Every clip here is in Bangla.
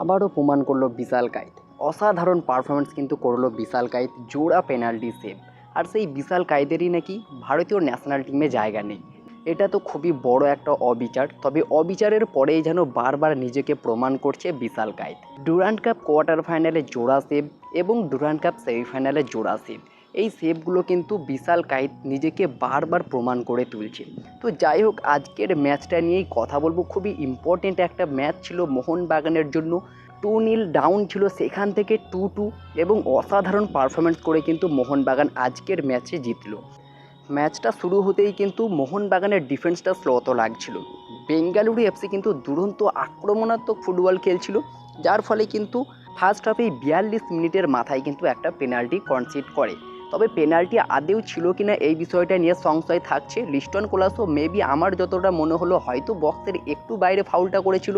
আবারও প্রমাণ করল বিশাল কাইত। অসাধারণ পারফরমেন্স কিন্তু করল বিশাল কাইত, জোড়া পেনাল্টি সেভ আর সেই বিশাল কাইদেরই নাকি ভারতীয় ন্যাশনাল টিমে জায়গা নেই। এটা তো খুবই বড় একটা অবিচার, তবে অবিচারের পরেই যেন বারবার নিজেকে প্রমাণ করছে Vishal Kaith. Durand Cup quarter ফাইনালে জোড়া সেভ এবং ডুরান্ড কাপ সেমিফাইনালে জোড়া সেভ এই সেভগুলো কিন্তু বিশাল কাইত নিজেকে বারবার প্রমাণ করে তুলছে। তো যাই হোক, আজকের ম্যাচটা নিয়েই কথা বলব। খুবই ইম্পর্টেন্ট একটা ম্যাচ ছিল মোহনবাগানের জন্য। টু নীল ডাউন ছিল সেখান থেকে টু টু এবং অসাধারণ পারফরমেন্স করে কিন্তু মোহনবাগান আজকের ম্যাচে জিতল। ম্যাচটা শুরু হতেই কিন্তু মোহনবাগানের ডিফেন্সটা স্লোত লাগছিল। বেঙ্গালুরু এফসি কিন্তু দুরন্ত আক্রমণাত্মক ফুটবল খেলছিল, যার ফলে কিন্তু ফার্স্ট হাফেই বিয়াল্লিশ মিনিটের মাথায় কিন্তু একটা পেনাল্টি কনসিড করে। তবে পেনাল্টি আদেও ছিল কিনা এই বিষয়টা নিয়ে সংশয় থাকছে। লিস্টন কোলাসও মেবি আমার যতটা মনে হলো হয়তো বক্সের একটু বাইরে ফাউলটা করেছিল।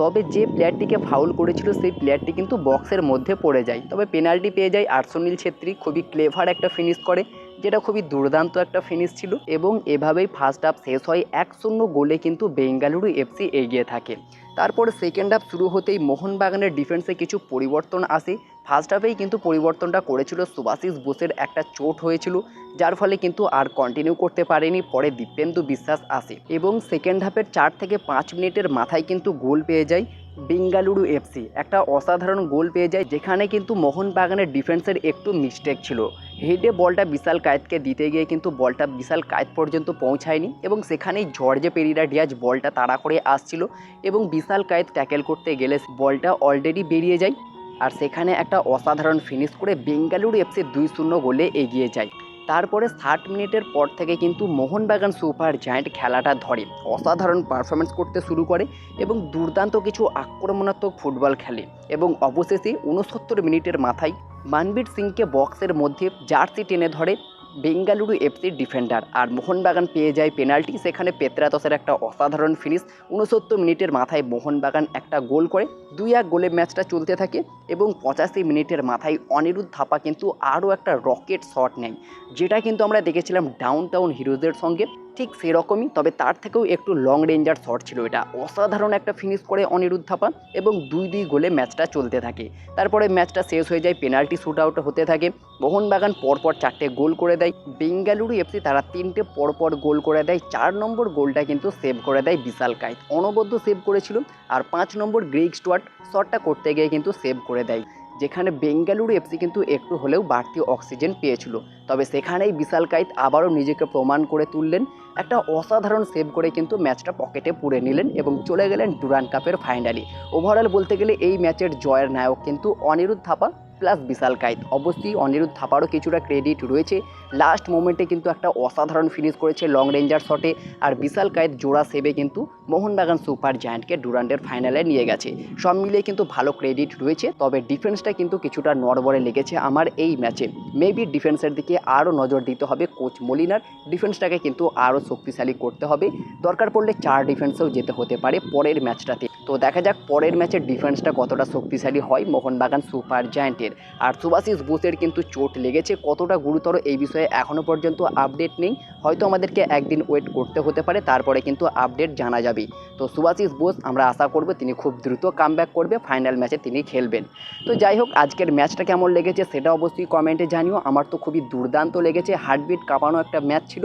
তবে যে প্লেয়ারটিকে ফাউল করেছিল, সেই প্লেয়ারটি কিন্তু বক্সের মধ্যে পড়ে যায়। তবে পেনাল্টি পেয়ে যায় আর্সনিল ছেত্রী, খুবই ক্লেভার একটা ফিনিশ করে, যেটা খুবই দুর্দান্ত একটা ফিনিশ ছিল এবং এভাবেই ফার্স্ট হাফ শেষ হয়। এক শূন্য গোলে কিন্তু বেঙ্গালুরু এফসি এগিয়ে থাকে। তারপর সেকেন্ড হাফ শুরু হতেই মোহনবাগানের ডিফেন্সে কিছু পরিবর্তন আসে। ফার্স্ট হাফেই কিন্তু পরিবর্তনটা করেছিল সুভাশিস বোসের একটা চোট হয়েছিল, যার ফলে কিন্তু আর কন্টিনিউ করতে পারেনি, পরে দীপেন্দু বিশ্বাস আসে। এবং সেকেন্ড হাফের চার থেকে পাঁচ মিনিটের মাথায় কিন্তু গোল পেয়ে যায় বেঙ্গালুরু এফসি একটা অসাধারণ গোল পেয়ে যায়, যেখানে কিন্তু মোহনবাগানের ডিফেন্সের একটু মিস্টেক ছিল। হেডে বলটা বিশাল কায়েতকে দিতে গিয়ে কিন্তু বলটা বিশাল কায়েত পর্যন্ত পৌঁছায়নি, এবং সেখানেই জর্জে পেরিরা ডিয়াজ বলটা তাড়া করে আসছিল, এবং বিশাল কায়েত ট্যাকেল করতে গেলে বলটা অলরেডি বেরিয়ে যায়। আর সেখানে একটা অসাধারণ ফিনিশ করে বেঙ্গালুরু এফসি দুই শূন্য গোলে এগিয়ে যায়। তারপরে ষাট মিনিটের পর থেকে কিন্তু মোহনবাগান সুপার জায়েন্ট খেলাটা ধরে। অসাধারণ পারফরমেন্স করতে শুরু করে এবং দুর্দান্ত কিছু আক্রমণাত্মক ফুটবল খেলে এবং অবশেষে উনসত্তর মিনিটের মাথায় মানবীর সিংকে বক্সের মধ্যে জার্সি টেনে ধরে বেঙ্গালুরু এফসির ডিফেন্ডার। আর মোহনবাগান পেয়ে যায় পেনাল্টি। সেখানে পেত্রাতসের একটা অসাধারণ ফিনিশ উনসত্তর মিনিটের মাথায় মোহনবাগান একটা গোল করে। দুই এক গোলে ম্যাচটা চলতে থাকে এবং পঁচাশি মিনিটের মাথায় অনিরুদ্ধ থাপা কিন্তু আরও একটা রকেট শট নেয়। যেটা কিন্তু আমরা দেখেছিলাম ডাউন টাউন হিরোজের সঙ্গে। ঠিক সেরকমই, তবে তার থেকেও একটু লং রেঞ্জার শট ছিল এটা। অসাধারণ একটা ফিনিশ করে অনিরুদ্ধ থাপা এবং দুই দুই গোলে ম্যাচটা চলতে থাকে। তারপরে ম্যাচটা শেষ হয়ে যায় পেনাল্টি শ্যুট আউট হতে থাকে। মোহনবাগান পরপর চারটে গোল করে দেয়। বেঙ্গালুরু এফসি তারা তিনটে পরপর গোল করে দেয়। চার নম্বর গোলটা কিন্তু সেভ করে দেয় বিশাল কাইত। অনবদ্য সেভ করেছিল, আর পাঁচ নম্বর গ্রেগ স্টুয়ার্ট শটটা করতে গিয়ে কিন্তু সেভ করে দেয়। যেখানে বেঙ্গালুরু এফসি কিন্তু একটু হলেও বাড়তি অক্সিজেন পেয়েছিল। তবে সেখানেই বিশাল কাইত আবারও নিজেকে প্রমাণ করে তুললেন, একটা অসাধারণ সেভ করে কিন্তু ম্যাচটা পকেটে পুরে নিলেন এবং চলে গেলেন ডুরান কাপের ফাইনালি ওভারঅল বলতে গেলে এই ম্যাচের জয়ের নায়ক কিন্তু অনিরুদ্ধ থাপা। প্লাস বিশাল কাইত অবশ্যই অনিরুদ্ধ থাপারও কিছুটা ক্রেডিট রয়েছে। লাস্ট মোমেন্টে কিন্তু একটা অসাধারণ ফিনিশ করেছে লং রেঞ্জার শটে আর বিশাল কায়েত জোড়া সেভে কিন্তু মোহনবাগান সুপার জায়ান্টকে ডুরান্ডের ফাইনালে নিয়ে গেছে। সব মিলিয়ে কিন্তু ভালো ক্রেডিট রয়েছে। তবে ডিফেন্সটা কিন্তু কিছুটা নড়বড়ে লেগেছে আমার এই ম্যাচে মেবি ডিফেন্সের দিকে আরও নজর দিতে হবে কোচ মলিনার। ডিফেন্সটাকে কিন্তু আরও শক্তিশালী করতে হবে। দরকার পড়লে চার ডিফেন্সেও যেতে হতে পারে পরের ম্যাচটাতে তো দেখা যাক পরের ম্যাচের ডিফেন্সটা কতটা শক্তিশালী হয়। মোহনবাগান সুপার জায়ান্টের আর সুভাশিস বোসের কিন্তু চোট লেগেছে। কতটা গুরুতর এই বিষয়ে এখনও পর্যন্ত আপডেট নেই। হয়তো আমাদেরকে একদিন ওয়েট করতে হতে পারে, তারপরে কিন্তু আপডেট জানা যাবে তো সুভাশিস বোস, আমরা আশা করব তিনি খুব দ্রুত কামব্যাক করবে ফাইনাল ম্যাচে তিনি খেলবেন। তো যাই হোক, আজকের ম্যাচটা কেমন লেগেছে সেটা অবশ্যই কমেন্টে জানিও। আমার তো খুবই দুর্দান্ত লেগেছে। হার্টবিট কাঁপানো একটা ম্যাচ ছিল।